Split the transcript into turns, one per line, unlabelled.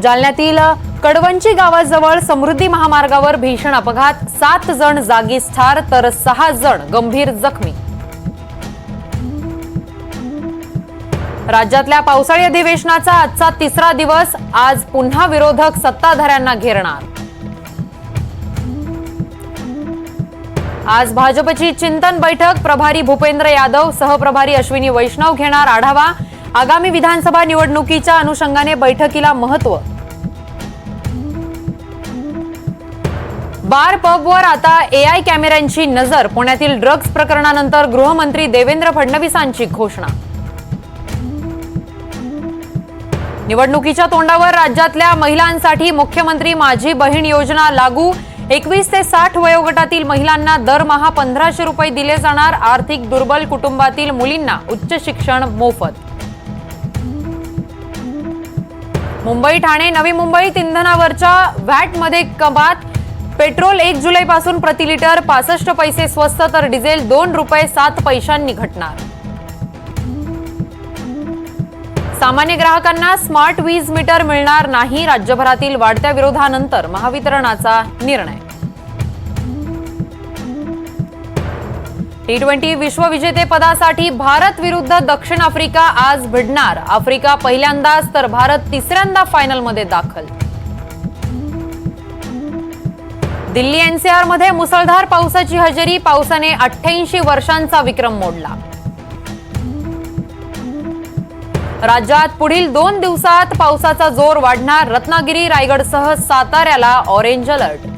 जालन्यातील कडवंची गावाजवळ समृद्धी महामार्गावर भीषण अपघात. सात जण जागीच ठार तर सहा जण गंभीर जखमी. राज्यातल्या पावसाळी अधिवेशनाचा आजचा तिसरा दिवस. आज पुन्हा विरोधक सत्ताधाऱ्यांना घेरणार. आज भाजपची चिंतन बैठक. प्रभारी भूपेंद्र यादव सहप्रभारी अश्विनी वैष्णव घेणार आढावा. आगामी विधानसभा निवडणुकीच्या अनुषंगाने बैठकीला महत्त्व बार पबवर आता एआय कॅमेऱ्यांची नजर. पुण्यातील ड्रग्ज प्रकरणानंतर गृहमंत्री देवेंद्र फडणवीसांची घोषणा. निवडणुकीच्या तोंडावर राज्यातल्या महिलांसाठी मुख्यमंत्री माझी बहीण योजना लागू. एकवीस ते साठ वयोगटातील महिलांना दरमहा पंधराशे रुपये दिले जाणार आर्थिक दुर्बल कुटुंबातील मुलींना उच्च शिक्षण मोफत. मुंबई ठाणे नवी मुंबईत इंधनावरच्या व्हॅटमध्ये कपात पेट्रोल एक जुलैपासून प्रति लिटर पासष्ट पैसे स्वस्त तर डिझेल दोन रुपये सात पैशांनी घटणार. सामान्य ग्राहकांना स्मार्ट वीज मीटर मिळणार नाही. राज्यभरातील वाढत्या विरोधानंतर महावितरणाचा निर्णय. टी ट्वेंटी विश्वविजेतेपदासाठी भारत विरुद्ध दक्षिण आफ्रिका आज भिडणार. आफ्रिका पहिल्यांदाच तर भारत तिसऱ्यांदा फायनलमध्ये दाखल. दिल्ली एनसीआरमध्ये मुसळधार पावसाची हजेरी पावसाने अठ्ठ्याऐंशी वर्षांचा विक्रम मोडला. राज्यात पुढील दोन दिवसात पावसाचा जोर वाढणार. रत्नागिरी रायगडसह साताऱ्याला ऑरेंज अलर्ट